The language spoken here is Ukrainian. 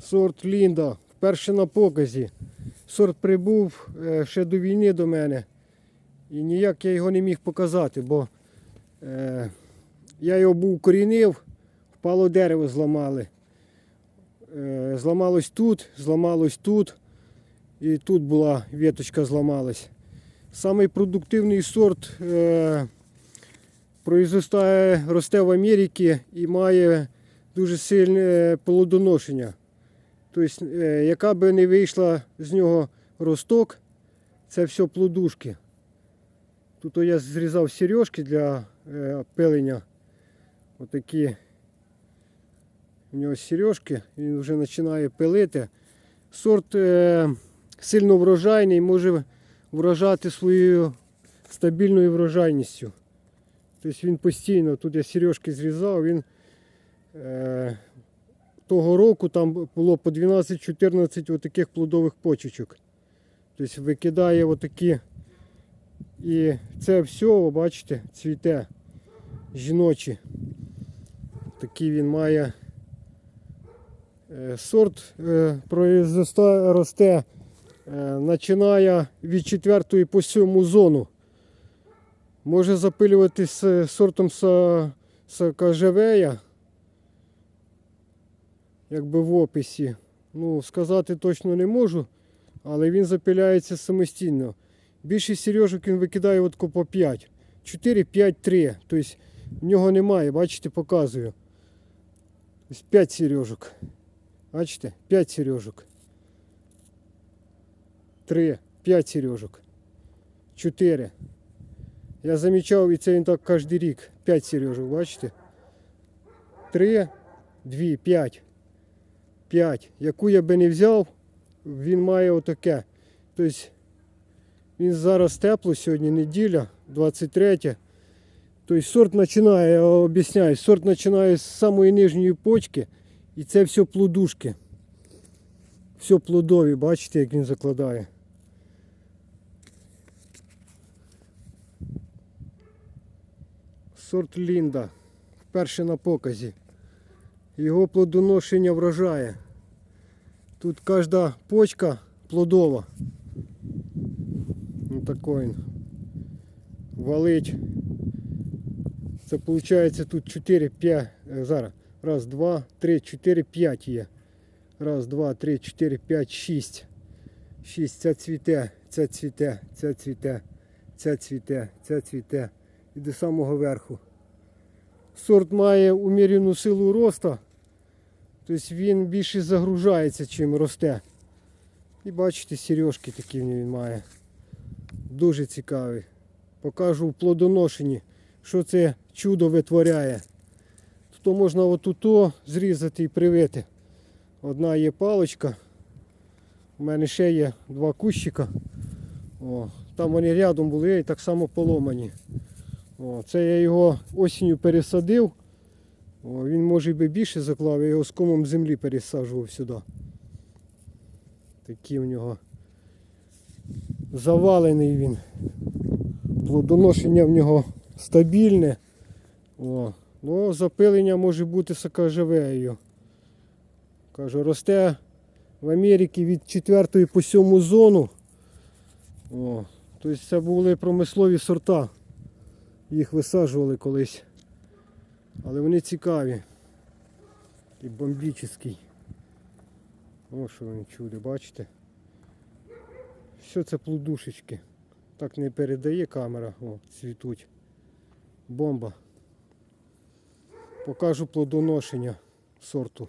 Сорт Лінда. Вперше на показі. Сорт прибув е, ще до війни до мене. І ніяк я його не міг показати, бо е, я його був корінив, впало дерево зламали. Е, зламалось тут, зламалось тут. І тут була віточка зламалась. Самий продуктивний сорт е, произростає, росте в Америці і має дуже сильне плодоношення. Тобто, яка би не вийшла з нього росток, це все плодушки. Тут я зрізав сережки для е, пилення. Отакі у нього сережки, він вже починає пилити. Сорт е, сильно врожайний, може вражати своєю стабільною врожайністю. Тобто він постійно, тут я сережки зрізав, він того року там було по 12-14 отаких плодових почечок. Тобто викидає отакі. І це все, ви бачите, цвіте жіночі. Такий він має е, сорт е, росте, е, починає від 4 по 7 зону. Може запилюватись е, сортом са- сакажевея, якби в описі. Ну, сказати точно не можу, але він запиляється самостійно. Більшість сережок він викидає от по 5. 4, 5, 3. Тобто в нього немає, бачите, показую. Ось 5 сережок. Бачите? 5 сережок. 3, 5 сережок. 4. Я замічав, і це він так кожен рік. 5 сережок, бачите? 3, 2, 5. 5. Яку я би не взяв, він має отаке. Тобто він зараз тепло, сьогодні неділя, 23. Тобто сорт починає, я об'ясняю, сорт починає з самої нижньої почки і це все плодушки. Все плодові, бачите, як він закладає. Сорт Лінда. Вперше на показі. Його плодоношення вражає. Тут кожна почка плодова. Ну такой він. Валить. Це виходить тут 4, 5. е, Зараз. Раз, два, три, чотири, п'ять є. Раз, два, три, чотири, п'ять, шість. Шість. Ця цвіте, ця цвіте, ця цвіте, ця цвіте, ця цвіте. І до самого верху. Сорт має уміряну силу росту. Тобто він більше загружається, чим росте. І бачите, сережки такі він має. Дуже цікавий. Покажу в плодоношенні, що це чудо витворяє. Тут можна отуто зрізати і привити. Одна є паличка. У мене ще є два кущика. О, там вони рядом були і так само поломані. О, це я його осінню пересадив. Він може би більше заклав, я його з комом землі пересаджував сюди. Такі в нього завалений він. Плодоношення в нього стабільне. О, ну, запилення може бути сакажевею. Кажу, росте в Америці від 4 по 7 зону. О, тобто це були промислові сорта. Їх висаджували колись. Але вони цікаві. І бомбічний. О, що вони чуди, бачите? Все це плодушечки. Так не передає камера, о, цвітуть. Бомба. Покажу плодоношення сорту.